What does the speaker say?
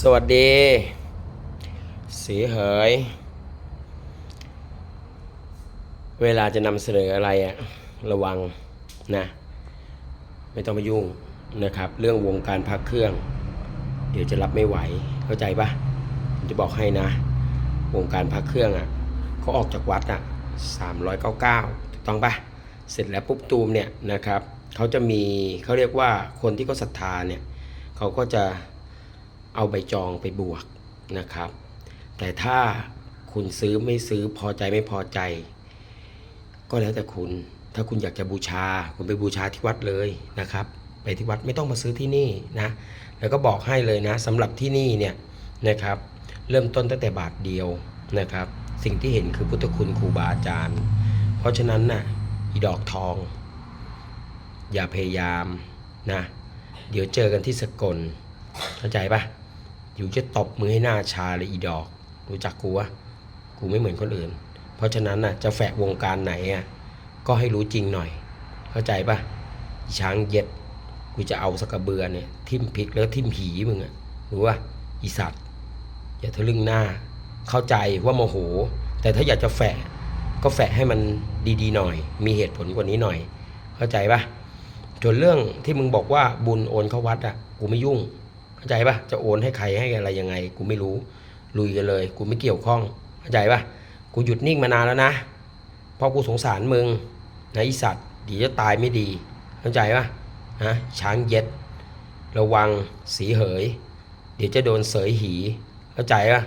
สวัสดี สีเหย เวลาจะนำเสนออะไรอะระวังนะ ไม่ต้องไปยุ่งนะครับ เรื่องวงการพักเครื่อง เดี๋ยวจะรับไม่ไหวเข้าใจปะผมจะบอกให้นะ วงการพักเครื่องอะเขาออกจากวัดอะ399 ถูกต้องปะเสร็จแล้วปุ๊บตูมเนี่ยนะครับเขาจะมีเขาเรียกว่าคนที่เขาศรัทธาเนี่ยเขาก็จะ เอาใบจองไปบวกนะครับ แต่ถ้าคุณซื้อไม่ซื้อพอใจไม่พอใจ ก็แล้วแต่คุณ ถ้าคุณอยากจะบูชา คุณไปบูชาที่วัดเลยนะครับ ไปที่วัดไม่ต้องมาซื้อที่นี่นะ แล้วก็บอกให้เลยนะสำหรับที่นี่เนี่ยนะครับ เริ่มต้นตั้งแต่บาทเดียวนะครับ สิ่งที่เห็นคือพุทธคุณครูบาอาจารย์ เพราะฉะนั้นน่ะอีดอกทอง อย่าพยายามนะ เดี๋ยวเจอกันที่สกลเข้าใจปะ อยู่จะตบมือให้หน้าชาเลยอีดอก รู้จักกูวะกูไม่เหมือนคนอื่น เพราะฉะนั้นน่ะจะแฝกวงการไหนอะก็ให้รู้จริงหน่อย เข้าใจปะช้างเย็ดกูจะเอาสกระเบือเนี่ยทิ่มพริกแล้วทิ่มหีมึงอะรู้ว่าอีสัตว์อย่าทะลึ่งหน้า เข้าใจว่าโมโห แต่ถ้าอยากจะแฝะก็แฝะให้มันดีๆหน่อย มีเหตุผลกว่านี้หน่อย เข้าใจปะส่วนเรื่องที่มึงบอกว่าบุญโอนเข้าวัดอะกูไม่ยุ่ง เข้าใจปะจะโอนให้ใครให้อะไรยังไง กูไม่รู้ลุยกันเลย กูไม่เกี่ยวข้องเข้าใจปะกูหยุดนิ่งมานานแล้วนะเพราะกูสงสารมึงนะอีสัตว์เดียวจะตายไม่ดี เข้าใจปะฮะช้างเย็ด ระวังสีเหย เดี๋ยวจะโดนเสยหี เข้าใจปะ